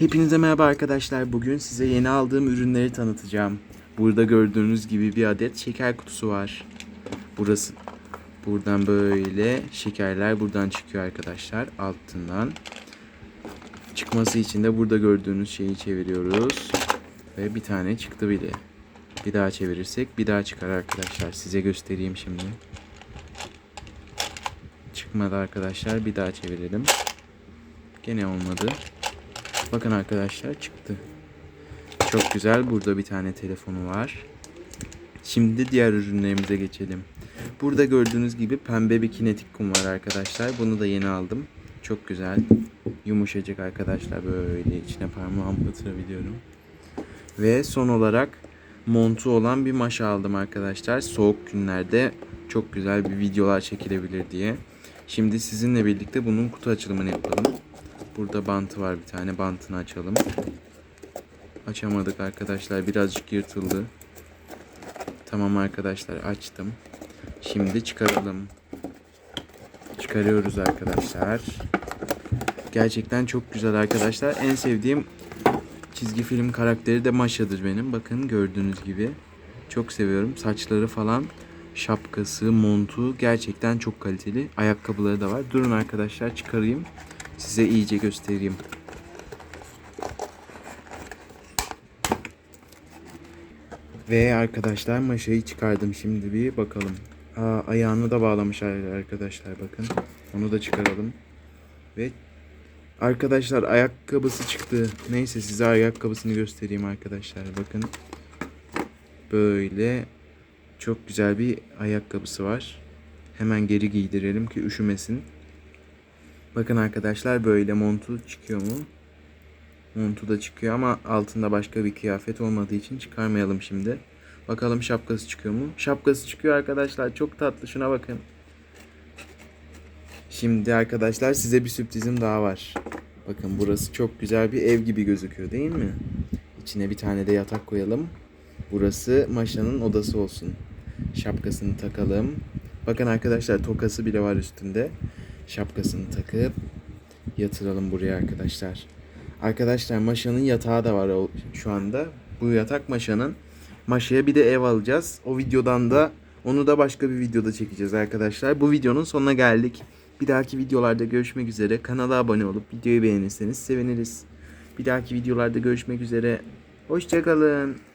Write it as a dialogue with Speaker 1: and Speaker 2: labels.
Speaker 1: Hepinize merhaba arkadaşlar. Bugün size yeni aldığım ürünleri tanıtacağım. Burada gördüğünüz gibi bir adet şeker kutusu var. Burası buradan böyle şekerler buradan çıkıyor arkadaşlar altından. Çıkması için de burada gördüğünüz şeyi çeviriyoruz. Ve bir tane çıktı bile. Bir daha çevirirsek bir daha çıkar arkadaşlar. Size göstereyim şimdi. Çıkmadı arkadaşlar. Bir daha çevirelim. Gene olmadı. Bakın arkadaşlar çıktı. Çok güzel. Burada bir tane telefonu var. Şimdi diğer ürünlerimize geçelim. Burada gördüğünüz gibi pembe bir kinetik kum var arkadaşlar. Bunu da yeni aldım. Çok güzel. Yumuşacık arkadaşlar. Böyle içine parmağımı batırabiliyorum. Ve son olarak montu olan bir maşa aldım arkadaşlar. Soğuk günlerde çok güzel bir videolar çekilebilir diye. Şimdi sizinle birlikte bunun kutu açılımını yapalım. Burada bantı var bir tane. Bantını açalım. Açamadık arkadaşlar. Birazcık yırtıldı. Tamam arkadaşlar açtım. Şimdi çıkaralım. Çıkarıyoruz arkadaşlar. Gerçekten çok güzel arkadaşlar. En sevdiğim çizgi film karakteri de Maşa'dır benim. Bakın gördüğünüz gibi. Çok seviyorum. Saçları falan, şapkası, montu gerçekten çok kaliteli. Ayakkabıları da var. Durun arkadaşlar çıkarayım. Size iyice göstereyim. Ve arkadaşlar maşayı çıkardım şimdi bir bakalım. Aa, ayağını da bağlamış arkadaşlar bakın. Onu da çıkaralım. Ve arkadaşlar ayakkabısı çıktı. Neyse size ayakkabısını göstereyim arkadaşlar bakın. Böyle çok güzel bir ayakkabısı var. Hemen geri giydirelim ki üşümesin. Bakın arkadaşlar böyle montu çıkıyor mu? Montu da çıkıyor ama altında başka bir kıyafet olmadığı için çıkarmayalım şimdi. Bakalım şapkası çıkıyor mu? Şapkası çıkıyor arkadaşlar. Çok tatlı. Şuna bakın. Şimdi arkadaşlar size bir sürprizim daha var. Bakın burası çok güzel bir ev gibi gözüküyor değil mi? İçine bir tane de yatak koyalım. Burası Maşa'nın odası olsun. Şapkasını takalım. Bakın arkadaşlar tokası bile var üstünde. Şapkasını takıp yatıralım buraya arkadaşlar. Arkadaşlar Maşa'nın yatağı da var şu anda. Bu yatak Maşa'nın. Maşa'ya bir de ev alacağız. O videodan da onu da başka bir videoda çekeceğiz arkadaşlar. Bu videonun sonuna geldik. Bir dahaki videolarda görüşmek üzere. Kanala abone olup videoyu beğenirseniz seviniriz. Bir dahaki videolarda görüşmek üzere. Hoşçakalın.